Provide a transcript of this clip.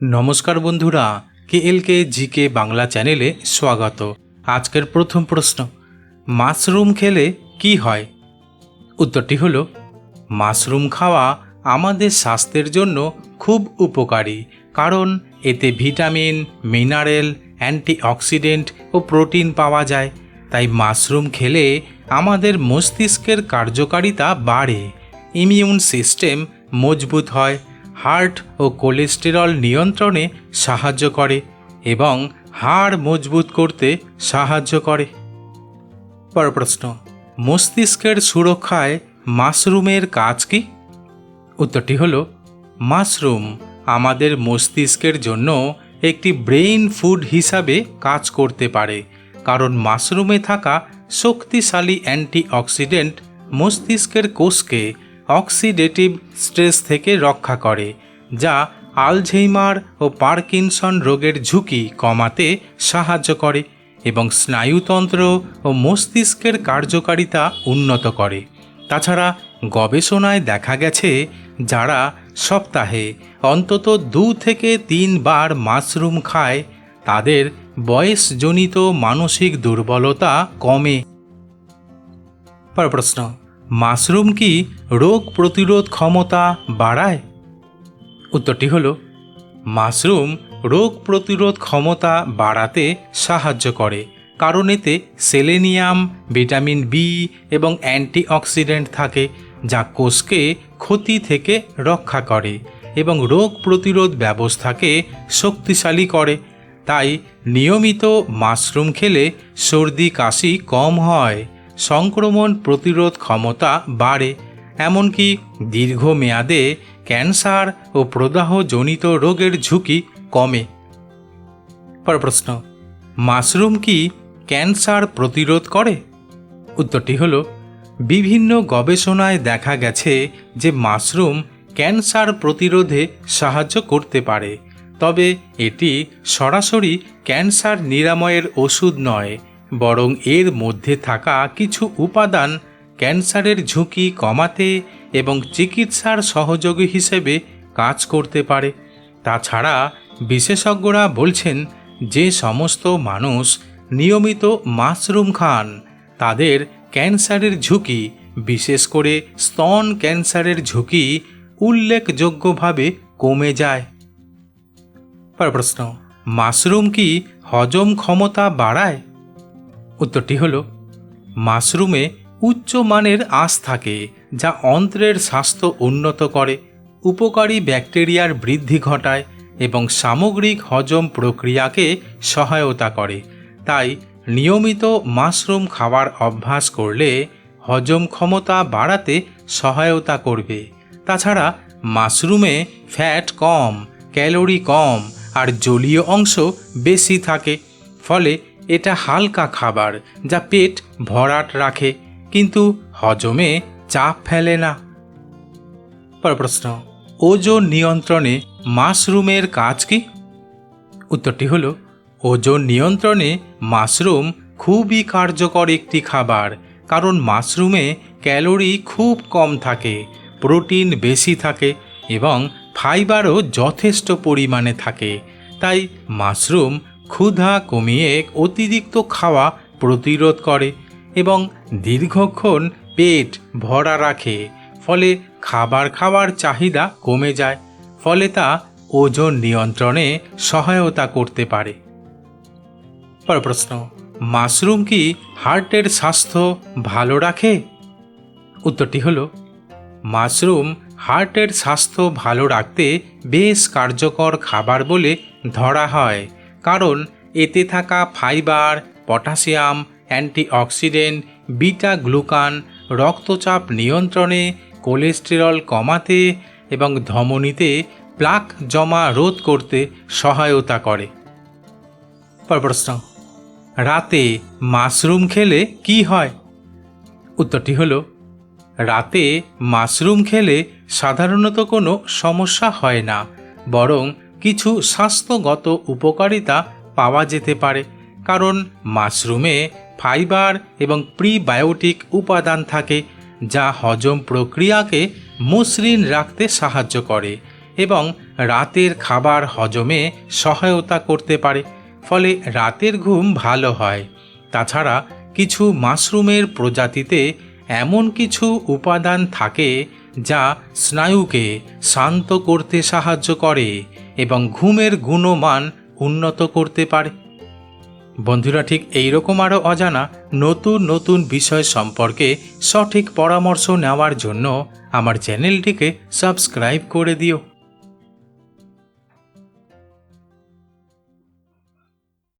নমস্কার বন্ধুরা কে এল কে জি কে বাংলা চ্যানেলে স্বাগত। আজকের প্রথম প্রশ্ন, মাশরুম খেলে কি হয়? উত্তরটি হলো, মাশরুম খাওয়া আমাদের স্বাস্থ্যের জন্য খুব উপকারী, কারণ এতে ভিটামিন, মিনারেল, অ্যান্টিঅক্সিডেন্ট ও প্রোটিন পাওয়া যায়। তাই মাশরুম খেলে আমাদের মস্তিষ্কের কার্যকারিতা বাড়ে, ইমিউন সিস্টেম মজবুত হয় হার্ট ও কোলেস্টেরল নিয়ন্ত্রণে সাহায্য করে এবং হাড় মজবুত করতে সাহায্য করে। পর প্রশ্ন, মস্তিষ্কের সুরক্ষায় মাশরুমের কাজ কি? উত্তরটি হল, মাশরুম আমাদের মস্তিষ্কের জন্য একটি ব্রেইন ফুড হিসাবে কাজ করতে পারে, কারণ মাশরুমে থাকা শক্তিশালী অ্যান্টিঅক্সিডেন্ট মস্তিষ্কের কোষকে অক্সিডেটিভ স্ট্রেস থেকে রক্ষা করে, যা আলঝেইমার ও পার্কিনসন রোগের ঝুঁকি কমাতে সাহায্য করে এবং স্নায়ুতন্ত্র ও মস্তিষ্কের কার্যকারিতা উন্নত করে। তাছাড়া গবেষণায় দেখা গেছে যারা সপ্তাহে অন্তত দু থেকে তিনবার মাশরুম খায়, তাদের বয়সজনিত মানসিক দুর্বলতা কমে। পর প্রশ্ন। মাশরুম কি রোগ প্রতিরোধ ক্ষমতা বাড়ায়? উত্তরটি হল, মাশরুম রোগ প্রতিরোধ ক্ষমতা বাড়াতে সাহায্য করে, কারণ এতে সেলেনিয়াম, ভিটামিন বি এবং অ্যান্টিঅক্সিডেন্ট থাকে, যা কোষকে ক্ষতি থেকে রক্ষা করে এবং রোগ প্রতিরোধ ব্যবস্থাকে শক্তিশালী করে। তাই নিয়মিত মাশরুম খেলে সর্দি কাশি কম হয়। সংক্রমণ প্রতিরোধ ক্ষমতা বাড়ে, এমনকি দীর্ঘমেয়াদে ক্যান্সার ও প্রদাহজনিত রোগের ঝুঁকি কমে। পর প্রশ্ন, মাশরুম কি ক্যান্সার প্রতিরোধ করে? উত্তরটি হল, বিভিন্ন গবেষণায় দেখা গেছে যে মাশরুম ক্যান্সার প্রতিরোধে সাহায্য করতে পারে, তবে এটি সরাসরি ক্যান্সার নিরাময়ের ওষুধ নয়। বরং এর মধ্যে থাকা কিছু উপাদান ক্যান্সারের ঝুঁকি কমাতে এবং চিকিৎসার সহযোগী হিসেবে কাজ করতে পারে। তাছাড়া বিশেষজ্ঞরা বলছেন, যে সমস্ত মানুষ নিয়মিত মাশরুম খান, তাদের ক্যান্সারের ঝুঁকি, বিশেষ করে স্তন ক্যান্সারের ঝুঁকি, উল্লেখযোগ্যভাবে কমে যায়। প্রশ্ন, মাশরুম কি হজম ক্ষমতা বাড়ায়? উত্তরটি হল, মাশরুমে উচ্চ মানের আঁশ থাকে যা অন্ত্রের স্বাস্থ্য উন্নত করে, উপকারী ব্যাকটেরিয়ার বৃদ্ধি ঘটায় এবং সামগ্রিক হজম প্রক্রিয়াকে সহায়তা করে। তাই নিয়মিত মাশরুম খাওয়ার অভ্যাস করলে হজম ক্ষমতা বাড়াতে সহায়তা করবে। তাছাড়া মাশরুমে ফ্যাট কম, ক্যালোরি কম আর জলীয় অংশ বেশি থাকে, ফলে এটা হালকা খাবার যা পেট ভরাট রাখে, কিন্তু হজমে চাপ ফেলে না। পর প্রশ্ন, ওজন নিয়ন্ত্রণে মাশরুমের কাজ কি? উত্তরটি হলো, ওজন নিয়ন্ত্রণে মাশরুম খুবই কার্যকর একটি খাবার, কারণ মাশরুমে ক্যালোরি খুব কম থাকে, প্রোটিন বেশি থাকে এবং ফাইবারও যথেষ্ট পরিমাণে থাকে। তাই মাশরুম ক্ষুধা কমিয়ে অতিরিক্ত খাওয়া প্রতিরোধ করে এবং দীর্ঘক্ষণ পেট ভরা রাখে, ফলে খাবার খাওয়ার চাহিদা কমে যায়, ফলে তা ওজন নিয়ন্ত্রণে সহায়তা করতে পারে। পর প্রশ্ন, মাশরুম কি হার্টের স্বাস্থ্য ভালো রাখে? উত্তরটি হলো, মাশরুম হার্টের স্বাস্থ্য ভালো রাখতে বেশ কার্যকর খাবার বলে ধরা হয়। কারণ এতে থাকা fibre, potassium, antioxidant, beta glucan, রক্তচাপ নিয়ন্ত্রণে, কোলেস্টেরল কমাতে এবং ধমনীতে প্লাক জমা রোধ করতে সহায়তা করে। পর প্রশ্ন, রাতে মাশরুম খেলে কি হয়? উত্তরটি হলো, রাতে মাশরুম খেলে সাধারণত কোনো সমস্যা হয় না, বরং কিছু স্বাস্থ্যগত উপকারিতা পাওয়া যেতে পারে, কারণ মাশরুমে ফাইবার এবং প্রিবায়োটিক উপাদান থাকে, যা হজম প্রক্রিয়াকে মসৃণ রাখতে সাহায্য করে এবং রাতের খাবার হজমে সহায়তা করতে পারে, ফলে রাতের ঘুম ভালো হয়। তাছাড়া কিছু মাশরুমের প্রজাতিতে এমন কিছু উপাদান থাকে, যা স্নায়ুকে শান্ত করতে সাহায্য করে। এবং ঘুমের গুণমান উন্নত করতে পারে। বন্ধুরা, ঠিক এইরকম আরও অজানা নতুন নতুন বিষয় সম্পর্কে সঠিক পরামর্শ নেওয়ার জন্য আমার চ্যানেলটিকে সাবস্ক্রাইব করে দিও।